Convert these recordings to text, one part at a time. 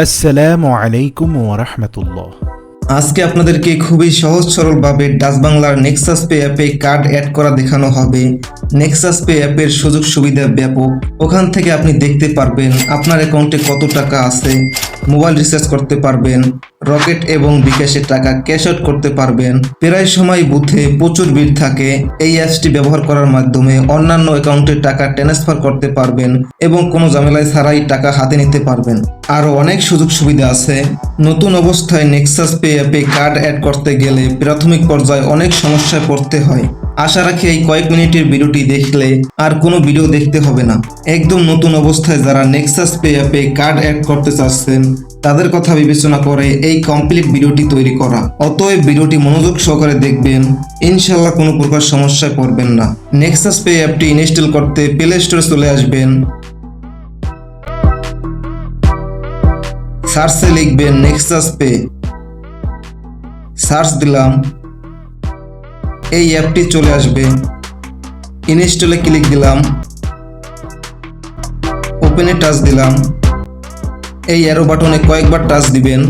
আসসালামু আলাইকুম রাহমাতুল্লাহ। আজকে আপনাদেরকে খুবই সহজ সরলভাবে ডাচ বাংলার নেক্সাস পে অ্যাপে কার্ড অ্যাড করা দেখানো হবে। নেক্সাস পে অ্যাপের সুযোগ সুবিধা ব্যাপক। ওখান থেকে আপনি দেখতে পারবেন আপনার অ্যাকাউন্টে কত টাকা আছে মোবাইল রিচার্জ করতে পারবেন রকেট এবং বিকাশে টাকা ক্যাশ আউট করতে পারবেন। প্রায় সময় বুথে প্রচুর ভিড় থাকে, এই অ্যাপসটি ব্যবহার করার মাধ্যমে অন্যান্য অ্যাকাউন্টে টাকা ট্রান্সফার করতে পারবেন এবং কোনো ঝামেলায় ছাড়াই টাকা হাতে নিতে পারবেন। আরও অনেক সুযোগ সুবিধা আছে। নতুন অবস্থায় নেক্সাস পে অ্যাপে কার্ড অ্যাড করতে গেলে প্রাথমিক পর্যায়ে অনেক সমস্যায় পড়তে হয়। আশা রাখি এই কয়েক মিনিটের ভিডিওটি দেখলে আর কোনো ভিডিও দেখতে হবে না। একদম নতুন অবস্থায় যারা নেক্সাস পে অ্যাপে কার্ড অ্যাড করতে চাচ্ছেন, তাদের কথা বিবেচনা করে এই কমপ্লিট ভিডিওটি তৈরি করা। অতএব ভিডিওটি মনোযোগ সহকারে দেখবেন ইনশাল্লাহ কোনো প্রকার সমস্যায় পড়বেন না। নেক্সাস পে অ্যাপটি ইনস্টল করতে প্লে স্টোরে চলে আসবেন। সার্চে লিখবেন নেক্সাস পে সার্চ দিলাম। এই অ্যাপটি চলে আসবে। ইনস্টলে ক্লিক দিলাম। ওপেনে টাচ দিলাম। এই অ্যারো বাটনে কয়েকবার টাচ দিবেন।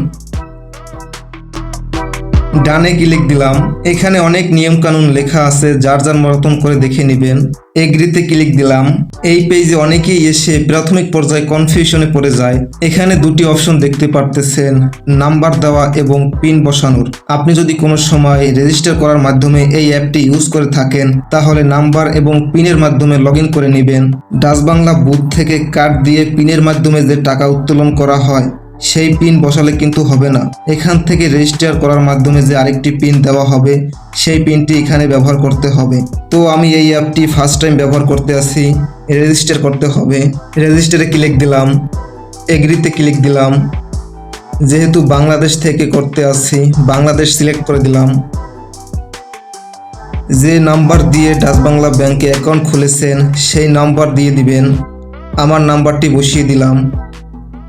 ডানে ক্লিক দিলাম, এখানে অনেক নিয়ম কানুন লেখা আছে, যার যার মতন করে দেখে নেবেন। এগ্রিতে ক্লিক দিলাম, এই পেজে অনেকেই এসে প্রাথমিক পর্যায়ে কনফিউশনে পড়ে যায়। এখানে দুটি অপশন দেখতে পারতেছেন, নাম্বার দেওয়া এবং পিন বসানোর। আপনি যদি কোনো সময় রেজিস্টার করার মাধ্যমে এই অ্যাপটি ইউজ করে থাকেন, তাহলে নাম্বার এবং পিনের মাধ্যমে লগ করে নেবেন। ডাচ বাংলা বুথ থেকে কার্ড দিয়ে পিনের মাধ্যমে যে টাকা উত্তোলন করা হয় সেই পিন বসালে কিন্তু হবে না। এখান থেকে রেজিস্টার করার মাধ্যমে যে আরেকটি পিন দেওয়া হবে, সেই পিনটি এখানে ব্যবহার করতে হবে। তো আমি এই অ্যাপটি ফার্স্ট টাইম ব্যবহার করতে আসি রেজিস্টার করতে হবে। রেজিস্টারে ক্লিক দিলাম। এগ্রিতে ক্লিক দিলাম। যেহেতু বাংলাদেশ থেকে করতে আসছি বাংলাদেশ সিলেক্ট করে দিলাম। যে নাম্বার দিয়ে ডাচ বাংলা ব্যাংকে অ্যাকাউন্ট খুলেছেন, সেই নাম্বার দিয়ে দিবেন। আমার নাম্বারটি বসিয়ে দিলাম।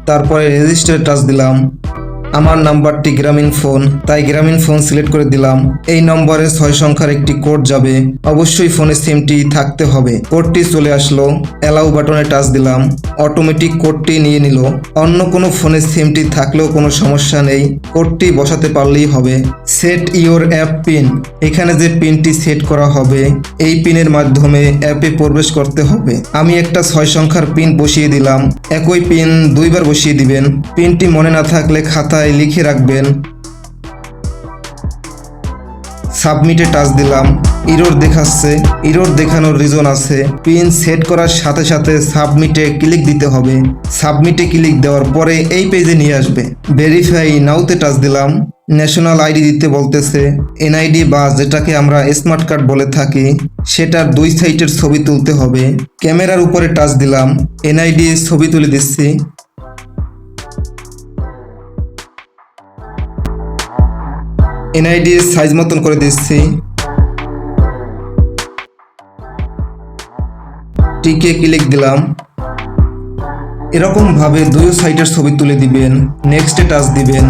তারপরে রেজিস্টার টাচ দিলাম। আমার নাম্বারটি গ্রামীণ ফোন, তাই গ্রামীণ ফোন সিলেক্ট করে দিলাম। এই নম্বরে ছয় সংখ্যার একটি কোড যাবে। অবশ্যই ফোনে সিমটি থাকতে হবে। কোডটি চলে আসলো। অ্যালাউ বাটনে টাচ দিলাম। অটোমেটিক কোডটি নিয়ে নিল। অন্য কোনো ফোনে সিমটি থাকলেও কোনো সমস্যা নেই। কোডটি বসাতে পারলেই হবে। Set your app pin. এখানে যে পিনটি সেট করা হবে, এই পিনের মাধ্যমে অ্যাপে প্রবেশ করতে হবে। আমি একটা ছয় সংখ্যার পিন বসিয়ে দিলাম। একই পিন দুইবার বসিয়ে দিবেন। পিনটি মনে না থাকলে খাতায় লিখে রাখবেন। সাবমিটে টাচ দিলাম। ইরোর দেখাচ্ছে। ইরোর দেখানোর রিজন আছে। পিন সেট করার সাথে সাথে সাবমিটে ক্লিক দিতে হবে। সাবমিটে ক্লিক দেওয়ার পরে এই পেজে নিয়ে আসবে। ভেরিফাই নাওতে টাচ দিলাম। ন্যাশনাল আইডি দিতে বলতেছে। এনআইডি বা যেটাকে আমরা স্মার্ট কার্ড বলে থাকি, সেটার দুই সাইটের ছবি তুলতে হবে। ক্যামেরার উপরে টাচ দিলাম। এনআইডি ছবি তুলে দিচ্ছি। এনআইডি সাইজ মতন করে দিচ্ছি টিকে ক্লিক দিলাম। এরকম ভাবে দুই সাইটের ছবি তুলে দিবেন, নেক্সটে টাচ দিবেন।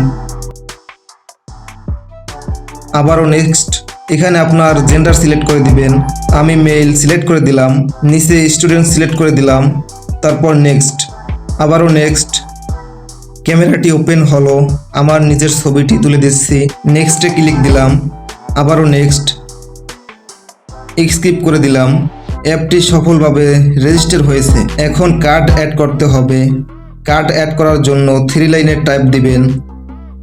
আবারও নেক্সট, এখানে আপনার জেন্ডার সিলেক্ট করে দিবেন। আমি মেল সিলেক্ট করে দিলাম, নিচে স্টুডেন্ট সিলেক্ট করে দিলাম, তারপর নেক্সট, আবারও নেক্সট। ক্যামেরাটি ওপেন হলো, আমার নিজের ছবিটি তুলে দিচ্ছি নেক্সটে ক্লিক দিলাম, আবারও নেক্সট স্কিপ করে দিলাম, অ্যাপটি সফলভাবে রেজিস্টার হয়েছে। এখন কার্ড অ্যাড করতে হবে। কার্ড অ্যাড করার জন্য থ্রি লাইনের টাইপ দিবেন,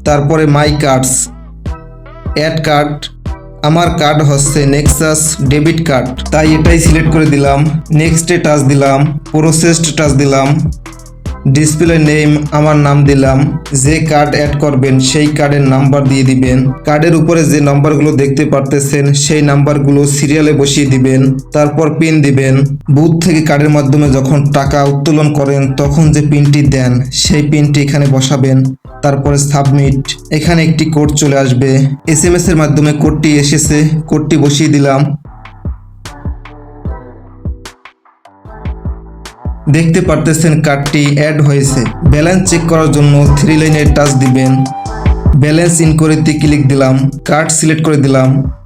তারপরে মাই কার্ডস অ্যাড কার্ড আমার কার্ড হচ্ছে নেক্সাস ডেবিট কার্ড তাই এটাই সিলেক্ট করে দিলাম নেক্সটে টাচ দিলাম প্রসেসড টাচ দিলাম ডিসপ্লে নেম আমার নাম দিলাম। যে কার্ড অ্যাড করবেন, সেই কার্ডের নাম্বার দিয়ে দিবেন। কার্ডের উপরে যে নাম্বারগুলো দেখতে পারতেছেন, সেই নাম্বারগুলো সিরিয়ালে বসিয়ে দিবেন। তারপর পিন দিবেন। বুথ থেকে কার্ডের মাধ্যমে যখন টাকা উত্তোলন করেন, তখন যে পিনটি দেন, সেই পিনটি এখানে বসাবেন। তারপরে সাবমিট এখানে একটি কোড চলে আসবে। এস এম এস এর মাধ্যমে কোডটি এসেছে। কোডটি বসিয়ে দিলাম। দেখতে পারতেছেন কার্ডটি অ্যাড হয়েছে। ব্যালেন্স চেক করার জন্য থ্রি লাইনের টাচ দিবেন। ব্যালেন্স ইনকোয়ারিতে ক্লিক দিলাম। কার্ড সিলেক্ট করে দিলাম।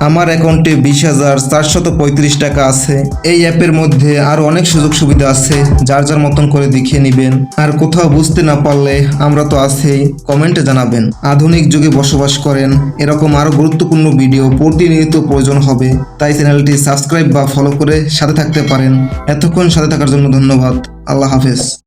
আমার অ্যাকাউন্টে বিশ হাজার চারশত পঁয়ত্রিশ টাকা আছে। এই অ্যাপের মধ্যে আরও অনেক সুযোগ সুবিধা আছে, যার যার মতন করে দেখিয়ে নেবেন। আর কোথাও বুঝতে না পারলে আমরা তো আছেই কমেন্টে জানাবেন। আধুনিক যুগে বসবাস করেন, এরকম আরও গুরুত্বপূর্ণ ভিডিও প্রতিনিয়ত প্রয়োজন হবে। তাই চ্যানেলটি সাবস্ক্রাইব বা ফলো করে সাথে থাকতে পারেন। এতক্ষণ সাথে থাকার জন্য ধন্যবাদ। আল্লাহ হাফেজ।